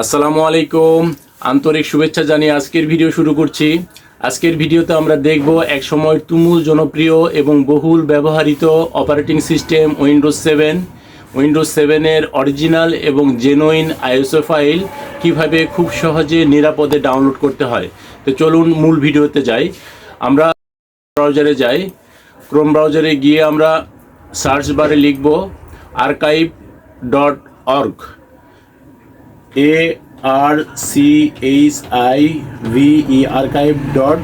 আসসালামু আলাইকুম। আন্তরিক শুভেচ্ছা জানিয়ে আজকের ভিডিও শুরু করছি। আজকের ভিডিওতে আমরা দেখব এক সময় তুমুল জনপ্রিয় এবং বহুল ব্যবহৃত operating system Windows seven. Windows সেভেনের অরিজিনাল এবং জেনুইন আইএসও ফাইল কীভাবে খুব সহজে নিরাপদে ডাউনলোড করতে হয়। তো চলুন মূল ভিডিওতে যাই। আমরা ব্রাউজারে যাই। ক্রোম ব্রাউজারে গিয়ে আমরা সার্চ বারে লিখব archive dot org A R C H I V E archive dot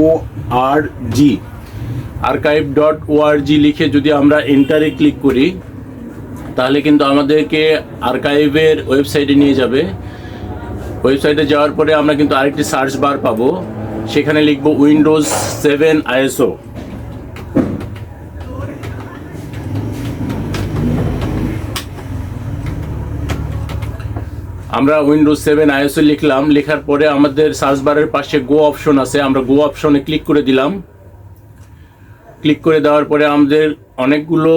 O R G archive dot O R G লিখে যদি আমরা এন্টারে ক্লিক করি, তাহলে কিন্তু আমাদেরকে আর্কাইভের ওয়েবসাইটে নিয়ে যাবে। ওয়েবসাইটে যাওয়ার পরে আমরা কিন্তু আরেকটি সার্চ বার পাবো। সেখানে লিখব উইন্ডোজ সেভেন আইএসও আমরা উইন্ডোজ সেভেন আইএসও লিখলাম, লেখার পরে আমাদের সার্চ বারের পাশে গো অপশন আছে, আমরা গো অপশনে ক্লিক করে দিলাম। ক্লিক করে দেওয়ার পরে আমাদের অনেকগুলো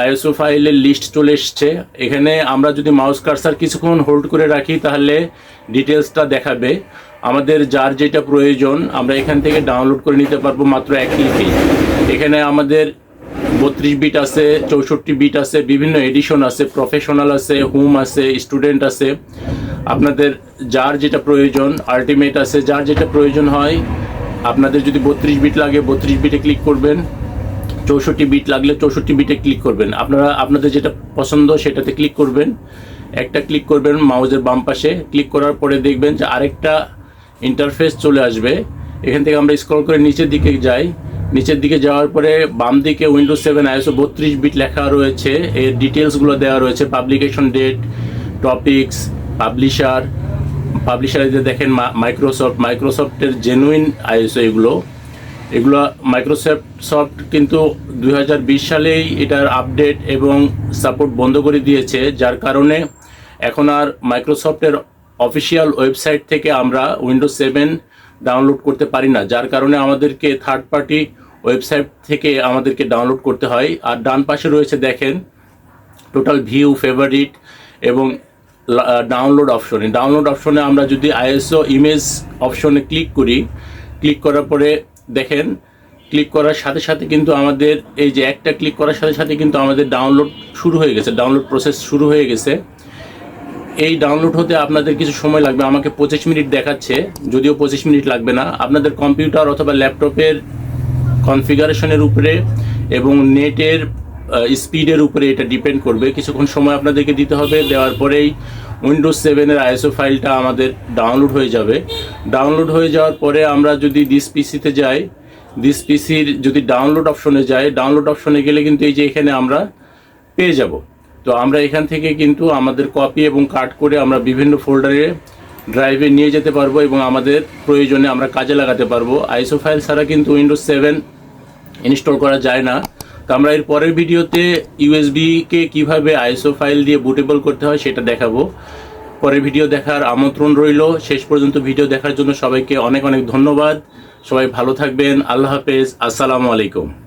আইএসও ফাইলের লিস্ট চলে এসছে। এখানে আমরা যদি মাউস কার্সার কিছুক্ষণ হোল্ড করে রাখি, তাহলে ডিটেলসটা দেখাবে। আমাদের যার যেটা প্রয়োজন, আমরা এখান থেকে ডাউনলোড করে নিতে পারব মাত্র এক ক্লিকে এখানে আমাদের বত্রিশ বিট আছে, চৌষট্টি বিট আছে, বিভিন্ন এডিশন আছে প্রফেশনাল আছে হোম আছে স্টুডেন্ট আছে। আপনাদের যার যেটা প্রয়োজন আলটিমেট আছে, যার যেটা প্রয়োজন হয়, আপনাদের যদি বত্রিশ বিট লাগে, বত্রিশ বিটে ক্লিক করবেন। চৌষট্টি বিট লাগলে চৌষট্টি বিটে ক্লিক করবেন। আপনারা, আপনাদের যেটা পছন্দ সেটাতে ক্লিক করবেন। একটা ক্লিক করবেন মাউজের বাম পাশে। ক্লিক করার পরে দেখবেন যে আরেকটা ইন্টারফেস চলে আসবে। এখান থেকে আমরা স্ক্রল করে নিচের দিকে যাই। নিচের দিকে যাওয়ার পরে বাম দিকে উইন্ডোজ সেভেন আইএসও বত্রিশ বিট লেখা রয়েছে। এর ডিটেলসগুলো দেওয়া রয়েছে। পাবলিকেশন ডেট টপিকস পাবলিশার পাবলিশারে যে দেখেন মাইক্রোসফট মাইক্রোসফটের জেনুইন আইএসও এগুলো। এগুলো মাইক্রোসফট সফট কিন্তু দু হাজার বিশ সালেই এটার আপডেট এবং সাপোর্ট বন্ধ করে দিয়েছে। যার কারণে এখন আর মাইক্রোসফটের অফিসিয়াল ওয়েবসাইট থেকে আমরা উইন্ডোজ সেভেন ডাউনলোড করতে পারি না। যার কারণে আমাদেরকে থার্ড পার্টি ওয়েবসাইট থেকে আমাদেরকে ডাউনলোড করতে হয়। আর ডান পাশে রয়েছে দেখেন টোটাল ভিউ ফেভারিট এবং ডাউনলোড অপশনে ডাউনলোড অপশনে আমরা যদি আইএসও ইমেজ অপশনে ক্লিক করি ক্লিক করার পরে দেখেন ক্লিক করার সাথে সাথে কিন্তু আমাদের, এই যে একটা ক্লিক করার সাথে সাথে কিন্তু আমাদের ডাউনলোড শুরু হয়ে গেছে ডাউনলোড প্রসেস শুরু হয়ে গেছে। এই ডাউনলোড হতে আপনাদের কিছু সময় লাগবে, আমাকে পঁচিশ মিনিট দেখাচ্ছে, যদিও পঁচিশ মিনিট লাগবে না। আপনাদের কম্পিউটার অথবা ল্যাপটপের কনফিগারেশনের উপরে এবং নেটের স্পিডের উপরে এটা ডিপেন্ড করবে। কিছুক্ষণ সময় আপনাদেরকে দিতে হবে, দেওয়ার পরেই উইন্ডোজ সেভেনের আইএসও ফাইলটা আমাদের ডাউনলোড হয়ে যাবে। ডাউনলোড হয়ে যাওয়ার পরে আমরা যদি দিস পিসিতে যাই দিস পিসির যদি ডাউনলোড অপশনে যাই ডাউনলোড অপশনে গেলে কিন্তু এই যে এখানে আমরা পেয়ে যাব। তো আমরা এখান থেকে কিন্তু আমাদের কপি এবং কাট করে আমরা বিভিন্ন ফোল্ডারে ড্রাইভে নিয়ে যেতে পারব এবং আমাদের প্রয়োজনে আমরা কাজে লাগাতে পারব। আইসো ফাইল ছাড়া কিন্তু উইন্ডোজ সেভেন ইনস্টল করা যায় না। তো আমরা এর পরের ভিডিওতে ইউএসবিকে কীভাবে আইএসও ফাইল দিয়ে বুটেবল করতে হয় সেটা দেখাবো। পরের ভিডিও দেখার আমন্ত্রণ রইল। শেষ পর্যন্ত ভিডিও দেখার জন্য সবাইকে অনেক অনেক ধন্যবাদ। সবাই ভালো থাকবেন। আল্লাহ হাফেজ। আসসালামু আলাইকুম।